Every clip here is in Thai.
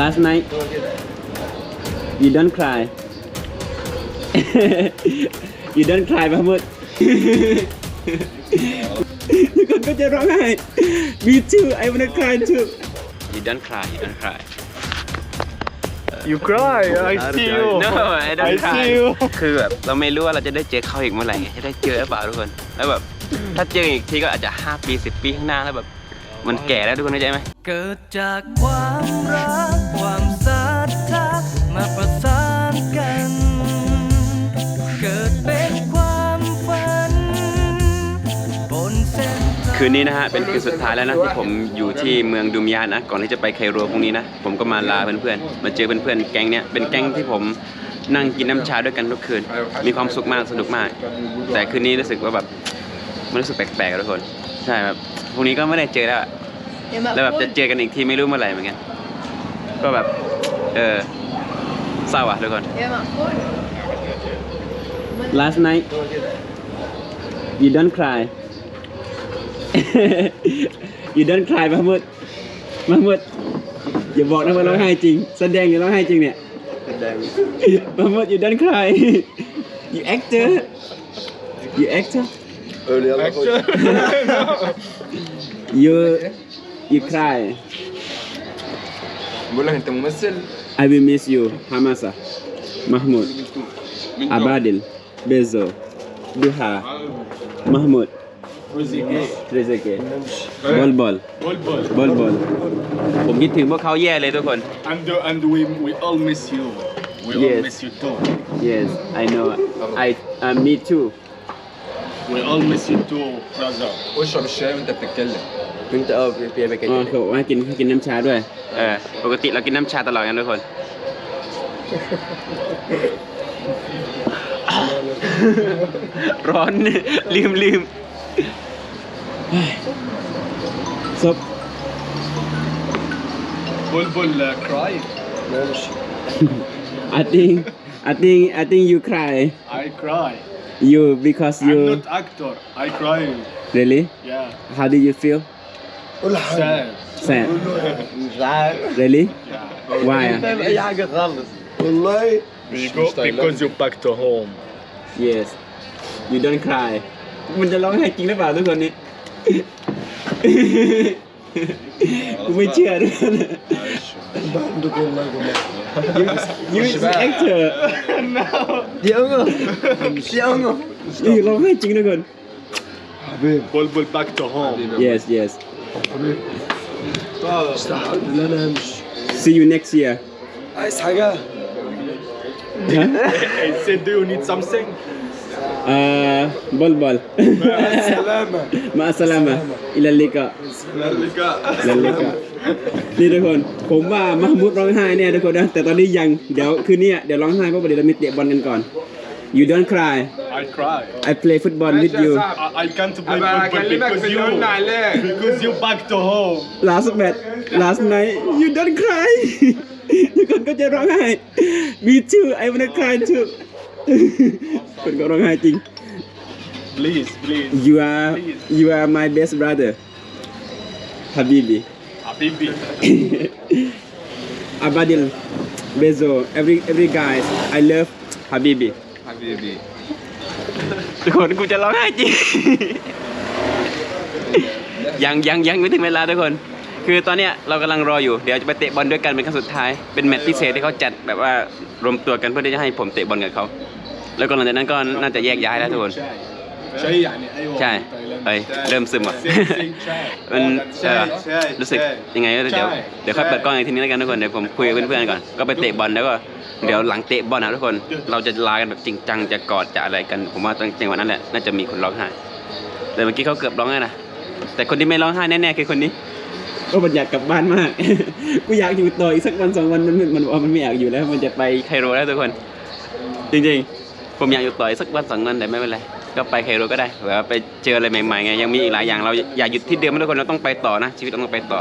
last night you don't cry you don't cry มาหมดทุกคนก็จะร้องไห้ me too I wanna cry too you don't cry you don't cry You cry, I see you. no I don't I cry see you. คือแบบเราไม่รู้ว่าเราจะได้เจอเขาอีกเมื่อไหร่ไงจะได้เจอหรือเปล่าทุกคน แล้วแบบถ้าเจออีกทีก็อาจจะ 5 ปี 10 ปีข้างหน้าแล้วแบบ มันแก่แล้วทุกคนเข้าใจไหม เกิดจากความรัก คืนนี้นะฮะ เป็นคืนสุดท้ายแล้วนะที่ผมอยู่ที่เมืองดูมยานะ ก่อนที่จะไปไคโรพรุ่งนี้นะ ผมก็มาลาเพื่อนๆ มาเจอเพื่อนๆ แก๊งเนี้ย เป็นแก๊งที่ผมนั่งกินน้ำชาด้วยกันทุกคืน มีความสุขมาก สนุกมาก แต่คืนนี้รู้สึกว่าแบบมันรู้สึกแปลกๆอะทุกคน ใช่แบบพรุ่งนี้ก็ไม่ได้เจอแล้วอะแล้วแบบจะเจอกันอีกทีไม่รู้เมื่อไหร่เหมือนกัน ก็แบบ เออเศร้าอะทุกคน Last night you don't cry you don't cry มาหมดมาหมดอย่าบอกนะว่าร้องไห้จริง แสดงหรือร้องไห้จริงเนี่ยมาหมด you don't cry you actor you actor you you cry بقول لك انت ممثل I will miss you Hamasa Mahmud Abadil Bezo Duha Mahmud Trezeke Bol Bol Bol bol. Bol Bol ผมคิดถึงพวกเขาแย่เลยทุกคน And uh, and we we all miss you. We Yes. all miss you too. Yes I know I uh, me too We all miss you too, brother. واشرب الشاي وانت بتتكلم มึงจะเอาเปียไปกัน อ๋อเขาบอกว่ากินกินน้ำชาด้วย เออ ปกติเรากินน้ำชาตลอดกันทุกคน ร้อน ลืมลืม ซบ Bulbul uh, cry. I think I think I think you cry I cry. you because I'm you not actor. I cry. really Yeah. how do you feel Sad. sad مش عارف really Yeah. why فاهم اي حاجه خالص والله Because, because you back to home. yes you don't cry มันจะร้องไห้จริงหรือเปล่าทุกคนนี้ กูไม่เชื่อด้วยนะ you you actor دي انو دي انو นี่ร้องไห้จริงทุกคน Bulbul back to home. yes yes استحمد ان انا امشي see you next year عايز حاجه ها I said, do you need something? เอ่อ بول بول سلامه مع السلامة إلى اللقاء إلى اللقاء นี่ทุกคน ผมว่ามามุดร้องไห้เนี่ยทุกคนนะ แต่ตอนนี้ยัง เดี๋ยวคืนนี้เดี๋ยวร้องไห้เพราะว่าเดี๋ยวเรามีเตะบอลกันก่อน you don't cry I cry. I play football with you I, I can't play football because you because you back to home. last match last night you don't cry ทุกคนก็จะร้องไห้ me too I wanna cry too เป็นก็ร้องไห้จริง please please you are you are my best brother Habibi Habibi Abadil Bezo every every guys I love Habibi Habibi ทุกคนกูจะร้องไห้จริงยังยังยังไม่ถึงเวลาทุกคน คือตอนเนี้ยเรากำลังรออยู่ เดี๋ยวจะไปเตะบอลด้วยกันเป็นครั้งสุดท้าย เป็นแมตช์พิเศษที่เขาจัดแบบว่ารวมตัวกันเพื่อที่จะให้ผมเตะบอลกับเขา แล้วก็หลังจากนั้นก็น่าจะแยกย้ายแล้วทุกคน شاي يعني ايوه ใช่ เอ้ยเริ่มซึมอ่ะ มันเออรู้สึกยังไงก็เดี๋ยวเดี๋ยวค่อยเปิดกล้องอีกทีนี้แล้วกันทุกคน เดี๋ยวผมคุยกับเพื่อนๆก่อน ก็ไปเตะบอลแล้วก็เดี๋ยวหลังเตะบอลนะทุกคน เราจะลากันแบบจริงจังจะกอดจะอะไรกัน ผมว่าตอนจังหวะนั้นแหละน่าจะมีคนร้องไห้ แต่เมื่อกี้เขาเกือบร้องไห้นะ แต่คนที่ไม่ร้องไห้แน่ๆคือคนนี้ ก็มันอยากกลับบ้านมาก กูอยากอยู่ต่ออีกสักวันสองวันมันมันมันบอกว่ามันไม่อยากอยู่แล้ว มันจะไปไคโรแล้วทุกคน จริงๆ ผมอยากอยู่ต่ออีกสักวันสองวันแต่ไม่เป็นไร ก็ไปไคโรก็ได้แบบว่าไปเจออะไรใหม่ๆไง ยังมีอีกหลายอย่าง เราอย่าหยุดที่เดิมนะทุกคน เราต้องไปต่อนะ ชีวิตเราต้องไปต่อ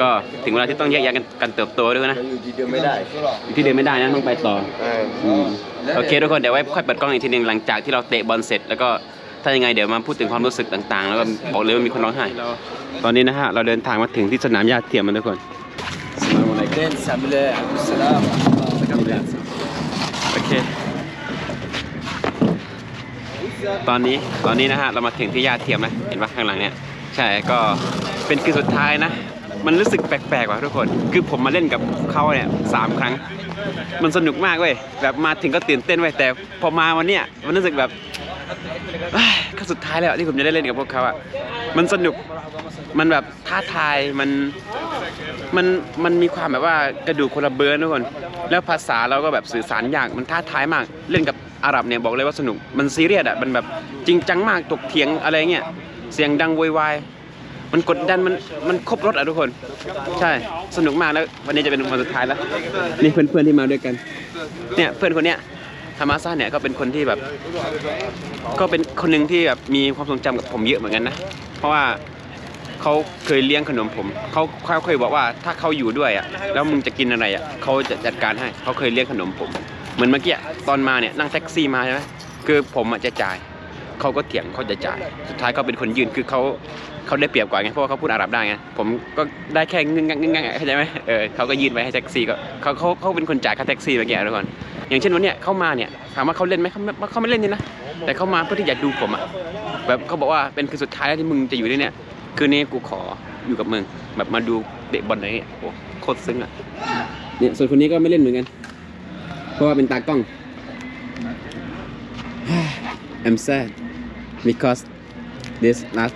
ก็ถึงเวลาที่ต้องแยกย้ายกันกันเติบโตด้วยนะ อยู่ที่เดิมไม่ได้อยู่ที่เดิมไม่ได้นะต้องไปต่อเอออืมโอเคทุกคนเดี๋ยวไว้ค่อยเปิดกล้องอีกทีหนึงหลังจากที่เราเตะบอลเสร็จแล้วก็ ถ้ายังไงเดี๋ยวมาพูดถึงความรู้สึกต่างๆ แล้วก็บอกเลยว่ามีคนร้องไห้ตอนนี้นะฮะเราเดินทางมาถึงที่สนามหญ้าเทียมมันทุกคนสลามอะไร ambulance ambulance Abdussalam โอเคตอนนี้ตอนนี้นะฮะเรามาถึงที่ย่าเทียมนะเห็นปะข้างหลังเนี่ยใช่ก็เป็นคืนสุดท้ายนะ มันรู้สึกแปลกๆว่ะทุกคน คือผมมาเล่นกับเขาเนี่ยสามครั้ง มันสนุกมากเว้ยแบบมาถึงก็ตื่นเต้นเว้ยแต่พอมาวันเนี้ยมันรู้สึกแบบเอ้ย ก็สุดท้ายแล้วที่ผมจะได้เล่นกับพวกเขาอะมันสนุกมันแบบท้าทายมันมันมันมีความแบบว่ากระดูกคนละเบอร์ทุกคน แล้วภาษาเราก็แบบสื่อสารยากมันท้าทายมาก เล่นกับอาหรับเนี่ยบอกเลยว่าสนุกมันซีเรียสอะมันแบบจริงจังมากตกเถียงอะไรเงี้ยเสียงดังโวยวายมันกดดันมันมันครบรถอะทุกคน ใช่สนุกมากแล้ววันนี้จะเป็นวันสุดท้ายแล้วนี่เพื่อนๆที่มาด้วยกัน เนี่ยเพื่อนคนเนี้ย ฮามาซ่าเนี่ยก็เป็นคนที่แบบ ก็เป็นคนหนึ่งที่แบบมีความทรงจำกับผมเยอะเหมือนกันนะ เพราะว่าเขาเคยเลี้ยงขนมผมเขาเขาเคยบอกว่าถ้าเขาอยู่ด้วยอะแล้วมึงจะกินอะไรอะเขาจะจัดการให้เขาเคยเลี้ยงขนมผม เหมือนเมื่อกี้ตอนมาเนี่ยนั่งแท็กซี่มาใช่ไหมคือผมอะจะจ่ายเขาก็เถียงเขาจะจ่าย สุดท้ายเขาเป็นคนยืนคือเขาเขาได้เปรียบกว่าไงเพราะว่าเขาพูดอาหรับได้ไงผมก็ได้แค่งึงงักงึงงักเข้าใจไหมเออเขาก็ยืนไว้ให้แท็กซี่ก็เขาเขาเขาเป็นคนจ่ายค่าแท็กซี่เมื่อกี้ทุกคน อย่างเช่นวันเนี้ยเขามาเนี่ยถามว่าเขาเล่นไหมเขาไม่เขาไม่เล่นนี่นะแต่เขามาเพื่อที่อยากดูผมอะแบบเขาบอกว่าเป็นคืนสุดท้ายแล้วที่มึงจะอยู่ที่เนี่ยคืนนี้กูขออยู่กับมึงแบบมาดูเตะบอลอะไรเงี้ยโอ้โคตรซึ้งอะเนี่ยส่วนคนนี้ก็ไม่เล่นเหมือนกัน เพราะว่าเป็นตากล้อง I'm sad because this last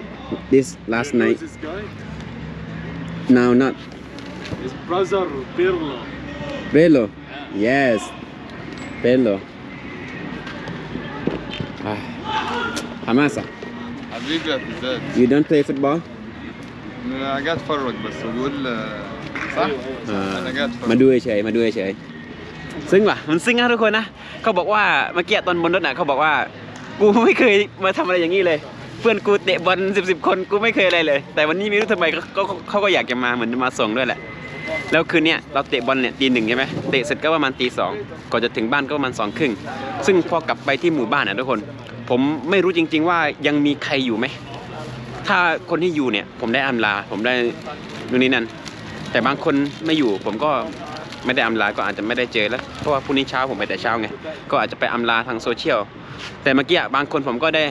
this last night This guy, now not his brother Pirlo. Pelo yes Pelo ah. Hamasa حبيبي يا فزاز you don't play football انا جاي اتفرج بس وبيقول آه، صح؟ انا جاي มา اتفرج ดูเฉยๆมาดูเฉยๆซึ้งว่ะมันซึ้งนะทุกคนนะเขาบอกว่าเมื่อกี้ตอนบนรถน่ะเขาบอกว่า กูไม่เคยมาทำอะไรอย่างนี้เลย เพื่อนกูเตะบอลสิบสิบคนกูไม่เคยอะไรเลย แต่วันนี้ไม่รู้ทำไมเขาเขาเขาก็อยากจะมาเหมือนมาส่งด้วยแหละ แล้วคืนเนี้ยเราเตะบอลเนี่ยตีหนึ่งใช่ไหมเตะเสร็จก็ประมาณตีสองก่อนจะถึงบ้านก็ประมาณสองครึ่งซึ่งพอกลับไปที่หมู่บ้านอะทุกคน ผมไม่รู้จริง ๆ ว่ายังมีใครอยู่ไหมถ้าคนที่อยู่เนี่ยผมได้อำลา ผมได้นู่นนี่นั่นแต่บางคนไม่อยู่ผมก็ไม่ได้อำลา ก็อาจจะไม่ได้เจอแล้ว เพราะว่าพรุ่งนี้เช้าผมไปแต่เช้าไง ก็อาจจะไปอำลาทางโซเชียล แต่เมื่อกี้บางคนผมก็ได้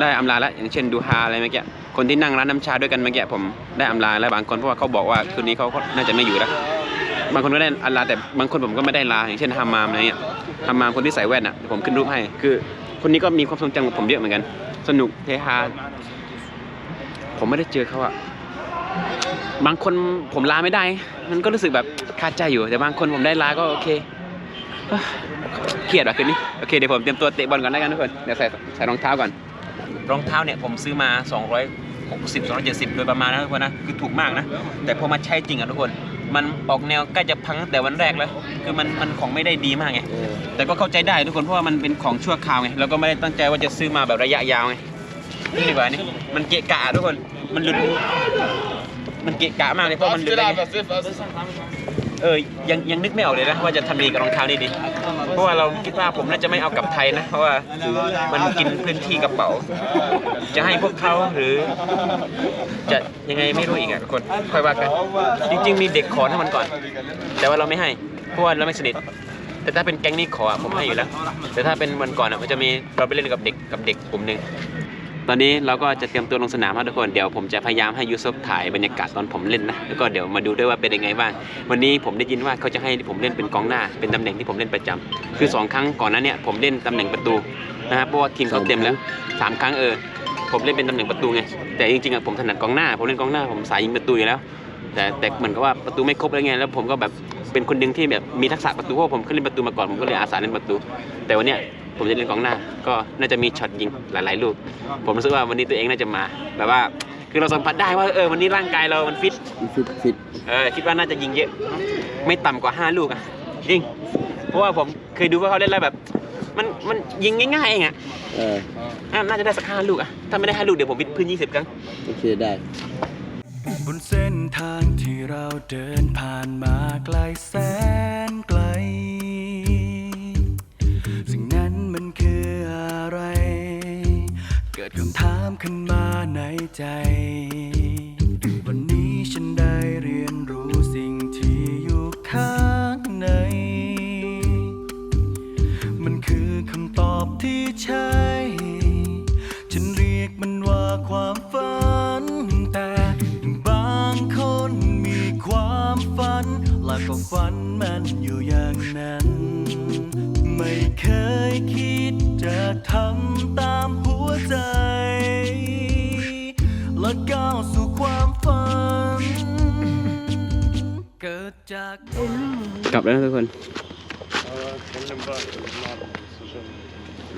ได้อำลาแล้ว อย่างเช่นดูฮาอะไรเมื่อกี้ คนที่นั่งร้านน้ำชาด้วยกันเมื่อกี้ผมได้อำลาแล้วบางคนเพราะว่าเขาบอกว่าคืนนี้เขาก็น่าจะไม่อยู่แล้วบางคนก็ได้อำลาแต่บางคนผมก็ไม่ได้ลาอย่างเช่นฮามามอะไรเงี้ยฮามามคนที่ใส่แว่นอะเดี๋ยวผมขึ้นรูปให้คือ คนนี้ก็มีความทรงจำกับผมเยอะเหมือนกัน สนุกเฮฮาผมไม่ได้เจอเขาอะบางคนผมลาไม่ได้ มันก็รู้สึกแบบคาใจอยู่ แต่บางคนผมได้ลาก็โอเคเครียดว่ะคืนนี้โอเคเดี๋ยวผมเตรียมตัวเตะบอลก่อนแล้วกันทุกคนเดี๋ยวใส่ใส่รองเท้าก่อน รองเท้าเนี่ยผมซื้อมา 260 270 โดยประมาณนะทุกคนนะคือถูกมากนะ แต่พอมาใช้จริงอะทุกคน มันออกแนวใกล้จะพังตั้งแต่วันแรกแล้ว คือมันมันของไม่ได้ดีมากไงแต่ก็เข้าใจได้ทุกคนเพราะว่ามันเป็นของชั่วคราวไงแล้วก็ไม่ได้ตั้งใจว่าจะซื้อมาแบบระยะยาวไงนี่ดีกว่านี่มันเกะกะทุกคนมันหลุดมันเกะกะมากเลยเพราะมันหลุดได้ไง ออยังยังนึกไม่ออกเลยนะว่าจะทำดีกับรองเท้านี่ดี เพราะว่าเราคิดว่าผมน่าจะไม่เอากลับไทยนะ เพราะว่ามันกินพื้นที่กระเป๋า จะให้พวกเขาหรือ จะยังไงไม่รู้อีกอะทุกคนค่อยว่ากัน จริง ๆ มีเด็กขอให้มันก่อน แต่ว่าเราไม่ให้เพราะว่าเราไม่สนิทแต่ถ้าเป็นแก๊งนี้ขอผมให้อยู่แล้ว แต่ถ้าเป็นวันก่อนอะมันจะมีเราไปเล่นกับเด็กกับเด็กกลุ่มหนึ่ง ตอนนี้เราก็จะเตรียมตัวลงสนามครับทุกคนเดี๋ยวผมจะพยายามให้ยูซุปถ่ายบรรยากาศตอนผมเล่นนะแล้วก็เดี๋ยวมาดูด้วยว่าเป็นยังไงบ้างวันนี้ผมได้ยินว่าเขาจะให้ผมเล่นเป็นกองหน้า เป็นตำแหน่งที่ผมเล่นประจำคือสองครั้งก่อนนั้นเนี่ยผมเล่นตำแหน่งประตูนะครับเพราะว่าทีมเขาเต็มแล้วสามครั้งเออผมเล่นเป็นตำแหน่งประตูไงแต่จริงๆอะผมถนัดกองหน้า ผมเล่นกองหน้าผมสายยิงประตูอยู่แล้ว แต่แต่เหมือนกับว่าประตูไม่ครบอะไรเงี้ยแล้วผมก็แบบเป็นคนหนึ่งที่แบบมีทักษะประตูเพราะผมเคยเล่นประตูมาก่อนผมก็เลยอาสาเล่นประตู แต่วันเนี้ย ผมจะเล่นกองหน้า ก็น่าจะมีช็อตยิงหลาย ๆ ลูก ผมรู้สึกว่าวันนี้ตัวเองน่าจะมาแบบว่า คือเราสัมผัสได้ว่าเออวันนี้ร่างกายเรามันฟิตฟิตฟิตเออคิดว่าน่าจะยิงเยอะ ไม่ต่ำกว่า 5 ลูกอะจริงเพราะว่าผมเคยดูว่าเขาเล่นแล้วแบบ มันมันยิงง่ายๆเองอะเอออะน่าจะได้สักห้าลูกอะถ้าไม่ได้ห้าลูกเดี๋ยวผมวิดพื้น 20 ครั้งโอเคได้ บนเส้นทางที่เราเดินผ่านมาไกลแสนไกลึ้นมาในใจ วันนี้ฉันได้เรียนรู้สิ่งที่อยู่ข้างใน มันคือคำตอบที่ใช่ กิดจาก กลับแล้วนะทุกคน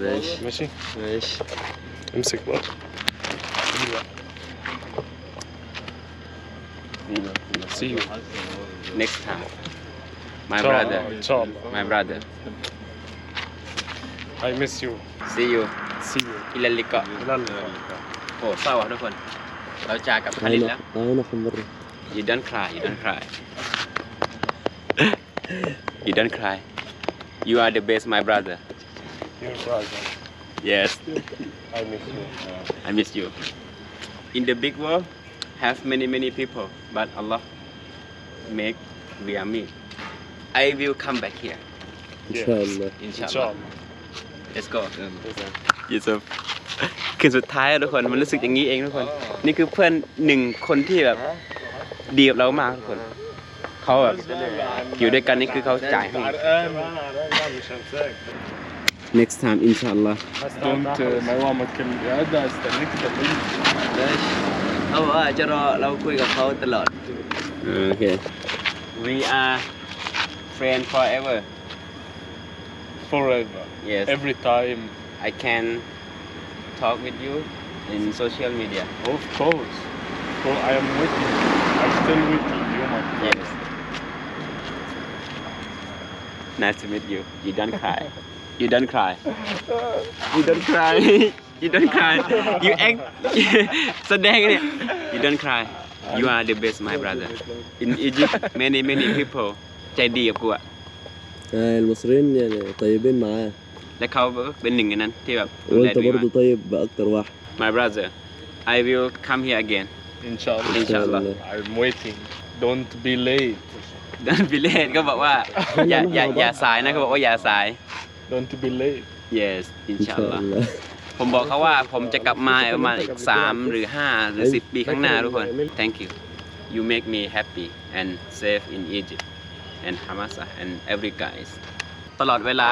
ماشي ماشي ماشي امسك بقى See you. next time my brother ان شاء الله my brother I miss you see you See you อิลันลิกะ لا لا โอ้เศร้าอ่ะทุกคน เราจากกับคารินแล้ว أنا في مرة you don't cry you don't cry You don't cry. You are the best, my brother. Your brother. Yes. I miss you. I miss you. In the big world, have many many people, but Allah make we are me. I will come back here. Inshallah. Inshallah. Let's go. Yes sir. คือสุดท้ายทุกคนมันรู้สึกอย่างนี้เองทุกคน นี่คือเพื่อนหนึ่งคนที่แบบดีกับเรามากทุกคน เขาแบบอยู่ด้วยกันนี่คือเขาจ่ายให้ عرقان لا مش هنساك next time inshallah دونت مروان ما تكلم قاعدة استنيك تكلمني ماشي เขาบอกว่าจะรอเราคุยกับเขาตลอด โอเค we are friend forever forever yes every time I can talk with you in social media of course so I am with you I'm still with you you my yes nice to meet you you don't cry you don't cry you don't cry you don't cry you act แสดงเนี่ย you don't cry you are the best my brother in Egypt many many people ใจดีกับกูอะ آه المصريين يعني طيبين معاه และเขาก็เป็นหนึ่งในนั้นที่แบบดูแล وانت ดีมาก برضو طيب بأكتر واحد my brother I will come here again inshallah إن شاء الله I'm waiting don't be late ดอนบิเล่ก็บอกว่าอย่าอย่าอย่าสายนะเขาบอกว่าอย่าสาย don't be late yes อินชาอัลลอฮ์ผมบอกเขาว่าผมจะกลับมาประมาณอีก 3 หรือ 5 หรือ 10 ปีข้างหน้าทุกคน thank you you make me happy and safe in Egypt and Hamas and every guys ตลอดเวลา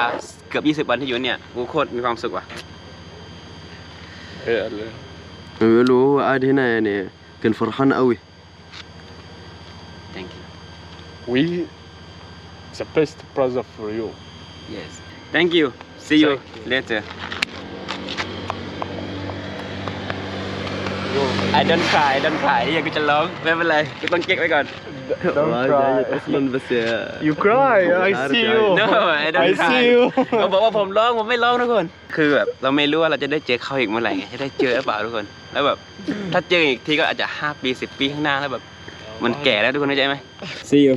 เกือบ 20 วันที่อยู่เนี่ยกูโคตรมีความสุขว่ะเออเลยไม่รู้อาที่ไหนเนี่ยกันฟรฮันเอาวิ we the best brother for you. Yes. Thank you. See you later. I don't cry I don't cry อยากจะร้องไม่เป็นไรก็ต้องเก็กไว้ก่อน Don't cry. You cry. I see you. No I don't I cry see you. เขาบอกว่าผมร้องผมไม่ร้องทุกคน คือแบบเราไม่รู้ว่าเราจะได้เจอเขาอีกเมื่อไหร่ไงจะได้เจอหรือเปล่าทุกคน แล้วแบบถ้าเจออีกทีก็อาจจะ 5 ปี 10 ปีข้างหน้าแล้วแบบ มันแก่แล้วทุกคนเข้าใจไหม See you.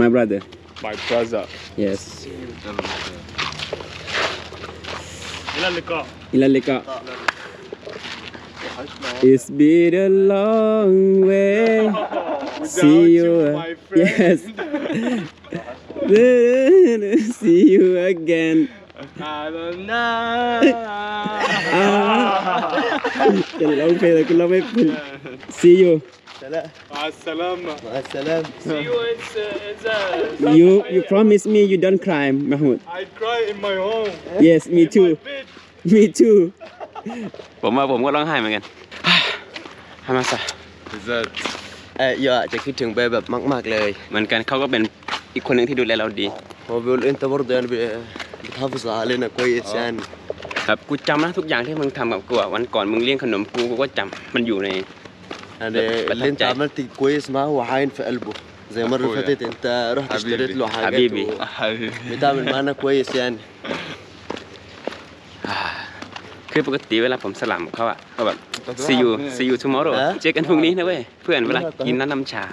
My brother. My brother. Yes. อิลาลิกะอิลาลิกะ It's been a long way. See you yes. See you again. จะร้องเพลงแต่กูร้องไม่เป็น ah. See you. مع السلامة مع السلامة see you it's uh, it's uh, you you promise me you don't cry Mahmoud I cry in my home yes me in too my bed me too ผมว่าผมก็ร้องไห้เหมือนกัน ฮามาซะ بالذات เอ่ออยากจะคิดถึงเบย์แบบมาก ๆ เลย เหมือนกันเขาก็เป็นอีกคนหนึ่งที่ดูแลเราดี هو بيقول انت برضه يعني ب- بتحافظ علينا كويس يعني ครับกูจำนะทุกอย่างที่มึงทำกับกูอะวันก่อนมึงเลี้ยงขนมกูกูก็จำมันอยู่ใน يعني بت- اللي انت بترجع. عملت كويس معاه هو عاين في قلبه زي المرة اللي أخويا. فاتت انت رحت اشتريت له حاجات حبيبي. حبيبي بتعمل معانا كويس يعني คือปกติเวลาผมสลัมเขาอะก็แบบ see you see you tomorrow เจอกันพรุ่งนี้นะเว้ย เพื่อนเวลากินน้ำน้ำชา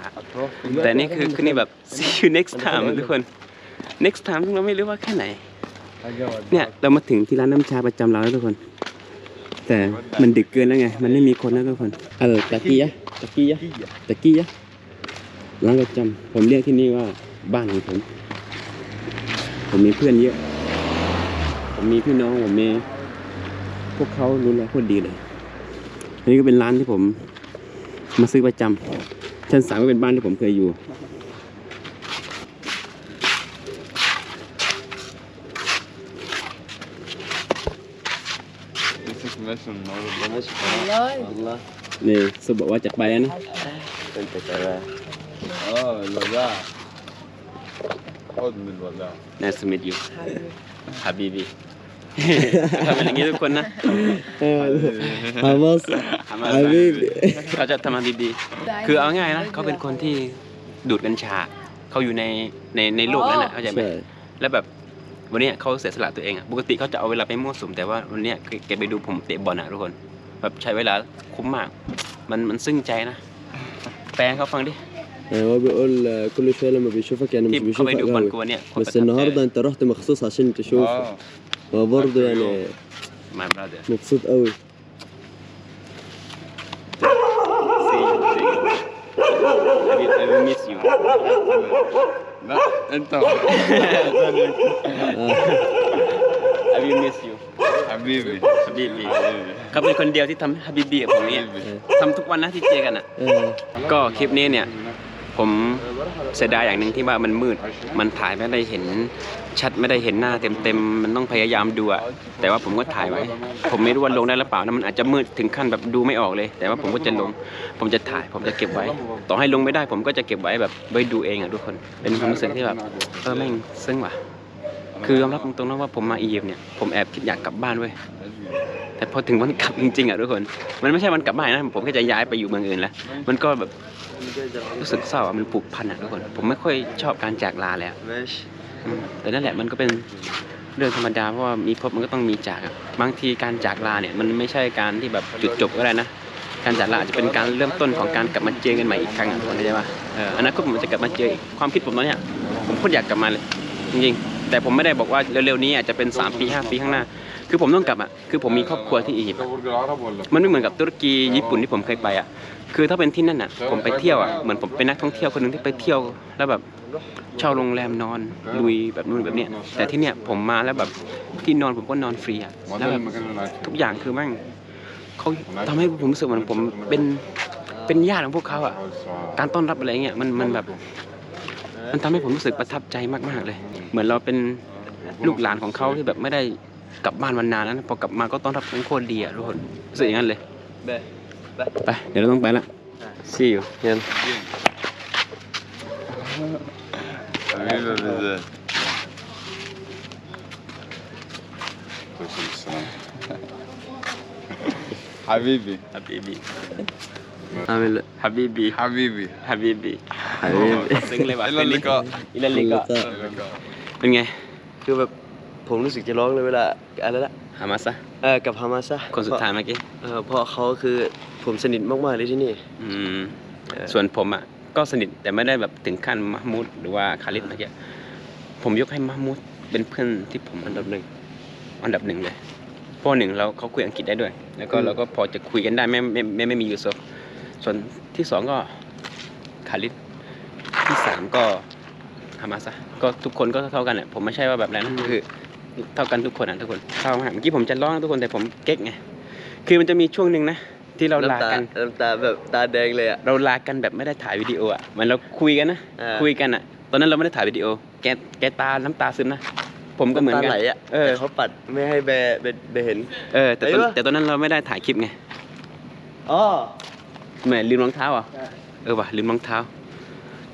แต่นี่คือคือนี่แบบ see you next time ทุกคน next time เราไม่รู้ว่าแค่ไหน เนี่ยเรามาถึงที่ร้านน้ำชาประจำเราแล้วทุกคน แต่มันดึกเกินแล้วไง มันไม่มีคนแล้วทุกคน เออตะกี้ยะตะกี้ยะตะกี้ยะร้านประจำผมเรียกที่นี่ว่าบ้านของผม ผมมีเพื่อนเยอะ ผมมีพี่น้องผมมีพวกเขารู้แลโคตรดีเลย อันนี้ก็เป็นร้านที่ผม มาซื้อประจำชั้นสามก็เป็นบ้านที่ผมเคยอยู่ ماشي النهارده ماشي خلاص والله นี่สุบอกว่าจะไปแล้วนะ انت كمان اه الوداع حضن الوداع นายสมิธอยู่ฮาบีบีทำเป็นอย่างนี้ทุกคนนะ خلاص ฮาบีบีเขาจะทำฮาบีบีคือเอาง่ายนะเขาเป็นคนที่ดูดกัญชาเขาอยู่ในในในโลกนั้นนะเข้าใจไหมแล้วแบบ วันเนี้ยเขาเสียสละตัวเองอะปกติเขาจะเอาเวลาไปมั่วสุมแต่ว่าวันเนี้ยคือแกไปดูผมเตะบอลอะทุกคน แบบใช้เวลาคุ้มมาก มันมันซึ้งใจนะ แปลให้เขาฟังดิ يعني هو بيقول آه، كل شويه لما بيشوفك يعني ที่ مش เขาไป بيشوفك ดูบอล قوي กูวันเนี้ยคนประ بس ทับใจ النهارده انت رحت مخصوص عشان تشوف اه هو برضه يعني my brother مبسوط قوي see you see you No, então. อาบีมิสอยู่ Habibi. ฮับบีบี Habibi. เขาเป็นคนเดียวที่ทำฮับบีบีกับผมเนี่ยทำทุกวันนะที่เจอกันอะ ก็คลิปนี้เนี่ย ผมเสียดายอย่างหนึ่งที่ว่ามันมืด มันถ่ายไม่ได้เห็นชัดไม่ได้เห็นหน้าเต็มๆ มันต้องพยายามดูอะแต่ว่าผมก็ถ่ายไว้ ผมไม่รู้ว่าลงได้หรือเปล่านะมันอาจจะมืดถึงขั้นแบบดูไม่ออกเลย แต่ว่าผมก็จะลง ผมจะถ่าย ผมจะเก็บไว้ ต่อให้ลงไม่ได้ ผมก็จะเก็บไว้แบบไว้ดูเองอะทุกคน เป็นความรู้สึกที่แบบเออแม่งซึ้งว่ะ คือยอมรับตรงๆนะว่าผมมาอียิปต์เนี่ย ผมแอบคิดอยากกลับบ้านเว้ยแต่พอถึงวันกลับจริงๆอะทุกคน มันไม่ใช่วันกลับบ้านนะ ผมแค่จะย้ายไปอยู่เมืองอื่นแล้ว มันก็แบบ รู้สึกเศร้าอะมันปลูกพันธุ์อะทุกคนผมไม่ค่อยชอบการจากลาแล้วอืแต่นั่นแหละมันก็เป็นเรื่องธรรมดาเพราะว่ามีพบมันก็ต้องมีจากบางทีการจากลาเนี่ยมันไม่ใช่การที่แบบจุดจบก็ได้นะ การจากลาจะเป็นการเริ่มต้นของการกลับมาเจอกันใหม่อีกครั้งอะทุกคนเข้าใจปะเอออนาคตผมจะกลับมาเจออีกความคิดผมตอนนี้ผมโคตรอยากกลับมาเลยจริงๆแต่ผมไม่ได้บอกว่าเร็วๆนี้อาจจะเป็นสามปีห้าปีข้างหน้า คือผมต้องกลับอะคือผมมีครอบครัวที่อียิปต์มันไม่เหมือนกับตุรกีญี่ปุ่นที่ผมเคยไปอะ คือถ้าเป็นที่นั่นอะ ผมไปเที่ยวอะเหมือนผมเป็นนักท่องเที่ยวคนหนึ่งที่ไปเที่ยวแล้วแบบเช่าโรงแรมนอนลุยแบบนู่นแบบเนี้ยแต่ที่เนี้ยผมมาแล้วแบบที่นอนผมก็นอนฟรีอะแล้วแบบทุกอย่างคือแม่งเขาทำให้ผมรู้สึกเหมือนผมเป็นเป็นญาติของพวกเขาอะการต้อนรับอะไรเงี้ยมันมันแบบ มันทำให้ผมรู้สึกประทับใจมาก ๆ เลย เหมือนเราเป็นลูกหลานของเขาที่แบบไม่ได้กลับบ้านมานานแล้วพอกลับมาก็ต้อนรับทุกคนดีอะทุกคนรู้สึกอย่างนั้นเลย ไปไป ไป เดี๋ยวเราต้องไปละ see you เยัน حبيبي بالذات حبيبي ฮับบีบี عامل ฮับบีบี حبيبي ฮับบีบี حبيبي ซึ้งเลยว่ะ إلى اللقاء อิลลิกะ اللقاء เป็นไง คือแบบ ผมรู้สึกจะร้องเลยเวลาอะไรละหามาซะเออกับฮามาซะคนสุดท้ายเมื่อกี้เออเพราะเขาคือผมสนิทมากๆเลยที่นี่ อืมส่วนผมอะก็สนิทแต่ไม่ได้แบบถึงขั้นมหมูดหรือว่าคาริสเมื่อกี้ผมยกให้มหมูดเป็นเพื่อนที่ผมอันดับหนึ่งอันดับหนึ่งเลยเพราะหนึ่งเราเขาคุยอังกฤษได้ด้วย แล้วก็เราก็พอจะคุยกันได้ไม่ไม่ไม่ไม่มียูโซฟส่วนที่สองก็คาริสที่สามก็ฮามาซะก็ทุกคนก็เท่ากันแหละผมไม่ใช่ว่าแบบนั้นนะคือ เท่ากันทุกคนอะทุกคนเท่ามากเมื่อกี้ผมจะร้องนะทุกคนแต่ผมเก๊กไงคือมันจะมีช่วงหนึ่งนะที่เราลาน้ำตากันน้ำตาแบบตาแดงเลยอะเราลากันแบบไม่ได้ถ่ายวิดีโออะเหมือนเราคุยกันนะอ่าคุยกันอะ ตอนนั้นเราไม่ได้ถ่ายวิดีโอ แกแกตาน้ำตาซึมนะผมก็เหมือนน้ำกัตานไหลอะเออแต่เขาปัดไม่ให้แบร์แบร์แบร์เห็น เออ แต่ตอนเอ้ยวะแต่ตอนนั้นเราไม่ได้ถ่ายคลิปไงอ๋อแหมลืมรองเท้าอะเออว่ะลืมรองเท้า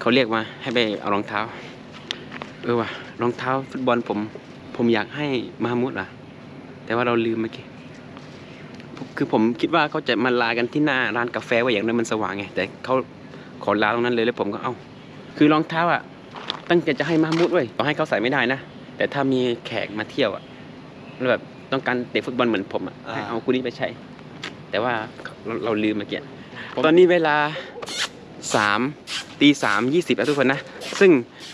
เขาเรียกมาให้ไปเอารองเท้า เออว่ะรองเท้าฟุตบอลผม ผมอยากให้มามุดอะ แต่ว่าเราลืมเมื่อกี้คือผมคิดว่าเขาจะมาลากันที่หน้าร้านกาแฟว่าอย่างนั้นมันสว่างไง แต่เขาขอลาตรงนั้นเลยแล้วผมก็เอ้าคือรองเท้าอะ ตั้งใจจะให้มามุดเว้ยต่อให้เขาใส่ไม่ได้นะ แต่ถ้ามีแขกมาเที่ยวอะแล้วแบบต้องการเตะฟุตบอลเหมือนผมอะให้เอาคู่นี้ไปใช้ แต่ว่าเราเราลืมเมื่อกี้ตอนนี้เวลาสามตีสามยี่สิบแล้วทุกคนนะ ซึ่ง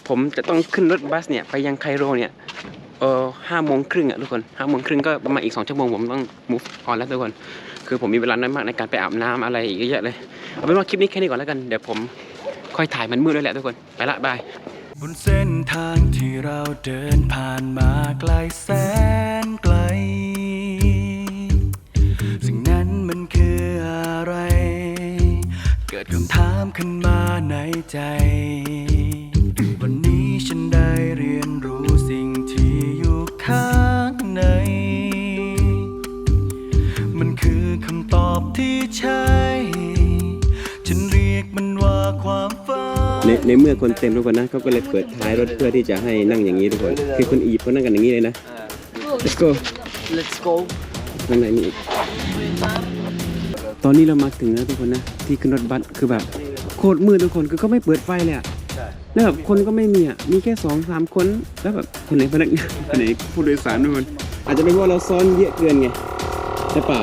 ผมจะต้องขึ้นรถบัสเนี่ย ไปยังไคโรเนี่ยเออห้าโมงครึ่งอะทุกคนห้าโมงครึ่งก็ประมาณอีกสองชั่วโมงผมต้อง move on แล้วทุกคน คือผมมีเวลาน้อยมากในการไปอาบน้ำอะไรอีกเยอะๆเลย เอาเป็นว่าคลิปนี้แค่นี้ก่อนแล้วกัน เดี๋ยวผมค่อยถ่ายมันมืดด้วยแหละทุกคน ไปละบาย บนเส้นทางที่เราเดินผ่านมาไกลแสนไกล สิ่งนั้นมันคืออะไร เกิดคำถามขึ้นมาในใจวัน ในในเมื่อคนเต็มทุกคนนะเขาก็เลยเปิดท้ายรถเพื่อที่จะให้นั่งอย่างนี้ทุกคน คือคนอียิปต์เขานั่งกันอย่างนี้เลยนะ let's go let's go นั่งไหนมีอีก ตอนนี้เรามาถึงแล้วทุกคนนะ ที่ขึ้นรถบัสคือแบบโคตรมืดทุกคนคือเขาไม่เปิดไฟเลยอะแล้วแบบคนก็ไม่มีอะมีแค่สองสามคน แล้วแบบคนไหนพนักงานคนไหนผู้โดยสารทุกคน อาจจะเป็นเพราะเราซ้อนเยอะเกินไงใช่เปล่า